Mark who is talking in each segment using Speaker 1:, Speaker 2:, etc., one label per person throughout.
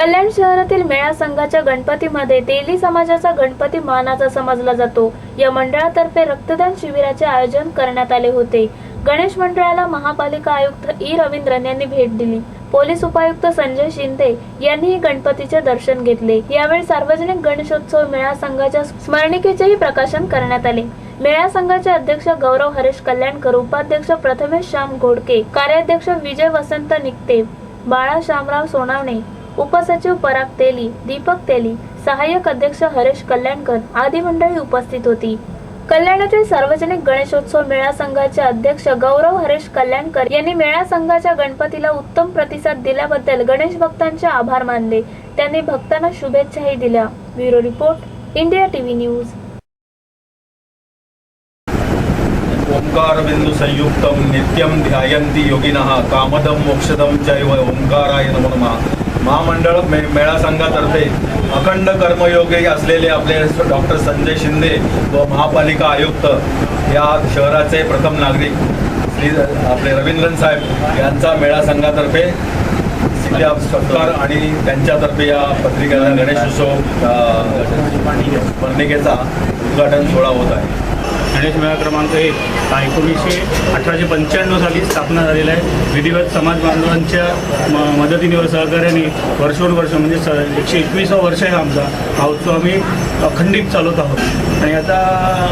Speaker 1: कल्याण शहरातील मेळा संघाच्या गणपतीमध्ये तेली समाजाचा गणपती मानाचा समजला जातो. या मंडळातर्फे रक्तदान शिबिराचे आयोजन करण्यात आले होते. गणेश मंडळाला महापालिका आयुक्त ई. रवींद्रन यांनी भेट दिली. पोलीस उपायुक्त संजय शिंदे यांनीही गणपतीचे दर्शन घेतले. यावेळी सार्वजनिक गणेशोत्सव मेळा संघाच्या स्मरणिकेचेही प्रकाशन करण्यात आले. मेळा संघाचे अध्यक्ष गौरव हरेश कल्याणकर उपाध्यक्ष प्रथमेश श्याम घोडके कार्याध्यक्ष विजय वसंत निकते बाळा श्यामराव सोनावणे उपसचिव पराग तेली दीपक तेली सहाय्यक अध्यक्ष हरेश कल्याणकर आदी मंडळी उपस्थित होती. कल्याणातील सार्वजनिक गणेशोत्सव मेळा संघाचे अध्यक्ष गौरव हरेश कल्याणकर यांनी मेळा संघाच्या गणपतीला उत्तम प्रतिसाद दिल्याबद्दल गणेश भक्तांचे आभार मानले. त्यांनी भक्तांना शुभेच्छाही दिल्या. Bureau report India TV news.
Speaker 2: Omkar संयुक्तम नित्यम ध्यायंती योगिनः कामदम मोक्षदम चैव ओंकाराय नमो नमः। महामंडळ मे मेळा संघातर्फे अखंड कर्मयोगी असलेले आपले डॉक्टर संजय शिंदे व महापालिका आयुक्त या शहराचे प्रथम नागरिक श्री आपले रवींद्रन साहेब यांचा मेळा संघातर्फे सिद्ध्या सत्कार आणि त्यांच्यातर्फे या पत्रिकेला गणेशोत्सव अ, उद्घाटन सोहळा होत आहे.
Speaker 3: गणेश मेळा क्रमांक एक हा एकोणीसशे अठराशे पंच्याण्णव साली स्थापना झालेला आहे. विधिवत समाज बांधवांच्या म मदतीने व सहकार्याने वर्षोनुवर्ष म्हणजे स एकशे एकविसावं वर्ष आहे आमचा. हा उत्सव आम्ही अखंडित चालवत आहोत. आणि आता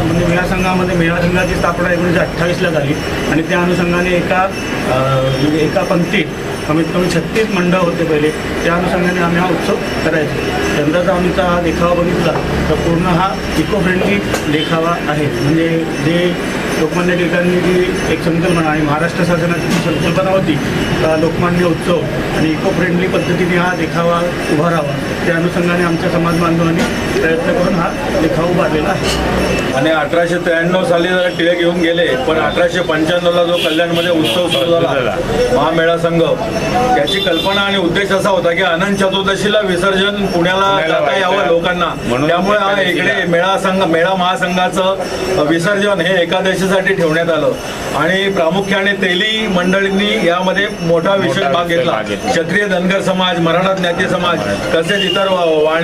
Speaker 3: म्हणजे मेळा संघामध्ये मेळा संघाची स्थापना एकोणीसशे अठ्ठावीसला झाली. आणि त्या अनुषंगाने एका म्हणजे एका पंक्तीत कमीत कमी छत्तीस मंडळ होते पहिले. त्या अनुषंगाने आम्ही हा उत्सव करायचो. यंदाचा आमचा हा देखावा बघितला तर पूर्ण हा इको फ्रेंडली देखावा आहे. म्हणजे जे लोकमान्य टिळकांनी जी एक संकल्पना आणि महाराष्ट्र शासनाची जी संकल्पना होती लोकमान्य उत्सव आणि इको फ्रेंडली पद्धतीने हा देखावा उभारावा त्या अनुषंगाने आमच्या समाज बांधवांनी प्रयत्न करून हा देखावा उभारलेला आहे.
Speaker 2: आणि अठराशे त्र्याण्णव साली जरा टिळक येऊन गेले पण अठराशे पंच्याण्णवला जो कल्याणमध्ये उत्सव सुरू झाला महामेळा संघ त्याची कल्पना आणि उद्देश असा होता की अनंत चतुर्दशीला विसर्जन पुण्याला जाता यावं लोकांना. त्यामुळे हा इकडे मेळा संघ मेळा महासंघाचं विसर्जन हे एकादशीसाठी ठेवण्यात आलं. आणि प्रामुख्याने तेली मंडळींनी यामध्ये मोठा विशेष भाग घेतला. क्षत्रिय धनगर समाज मराठा ज्ञाती समाज तसेच इतर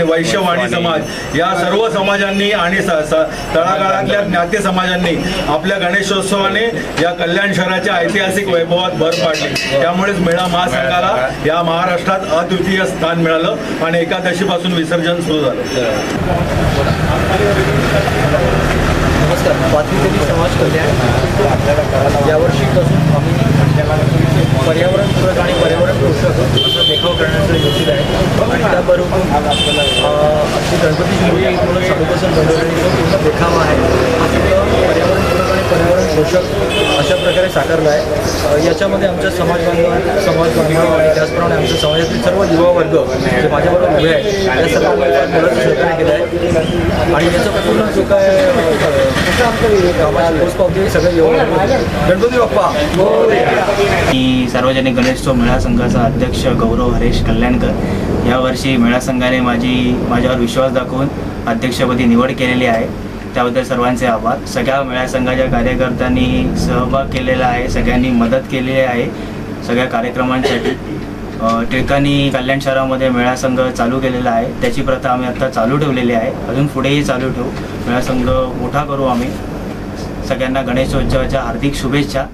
Speaker 2: वैश्य वाणी समाज या सर्व समाजांनी आणि स- स- तळागाळातल्या ज्ञाती समाजांनी आपल्या गणेशोत्सवाने या कल्याण शहराच्या ऐतिहासिक वैभवात भर पाडली. त्यामुळेच मेळा महासंघाला या महाराष्ट्रात अद्वितीय स्थान मिळालं आणि एकादशीपासून विसर्जन सुरू झालं.
Speaker 4: नमस्कार. समाज कल्याण. यावर्षीपासून आम्ही पर्यावरणपूरक आणि पर्यावरण पोषक असा देखाव करण्याचं योजित आहे आणि त्याबरोबर अ, आमची गणपती शिंदे पूर्ण सर्वपासून बनवलेली जो पूर्ण देखावा आहे. हा सुद्धा पर्यावरणपूरक आणि पर्यावरण पोषक अशा प्रकारे साकारला आहे. याच्यामध्ये आमच्या समाज बांधव समाज बांधव आणि त्याचप्रमाणे आमच्या समाजातील सर्व युवा वर्ग जे माझ्याबरोबर उभे आहेत त्या सर्वांनी मुलाचं सहकार्य केलं आहे. आणि याचा पूर्ण जो काय गणपती बाप्पा
Speaker 5: मी सार्वजनिक गणेशोत्सव मेळा संघाचा अध्यक्ष गौरव हरेश कल्याणकर. यावर्षी मेळा संघाने माझी माझ्यावर विश्वास दाखवून अध्यक्षपदी निवड केलेली आहे. त्याबद्दल सर्वांचे आभार. सगळ्या मेळा संघाच्या कार्यकर्त्यांनी सहभाग केलेला आहे सगळ्यांनी मदत केलेली आहे सगळ्या कार्यक्रमांसाठी. टिळकांनी कल्याण शहरामध्ये मेळा संघ चालू केलेला आहे. त्याची प्रथा आम्ही आता चालू ठेवलेली आहे. अजून पुढेही चालू ठेवू. मेळा संघ मोठा करू आम्ही. सगळ्यांना गणेशोत्सवाच्या हार्दिक शुभेच्छा.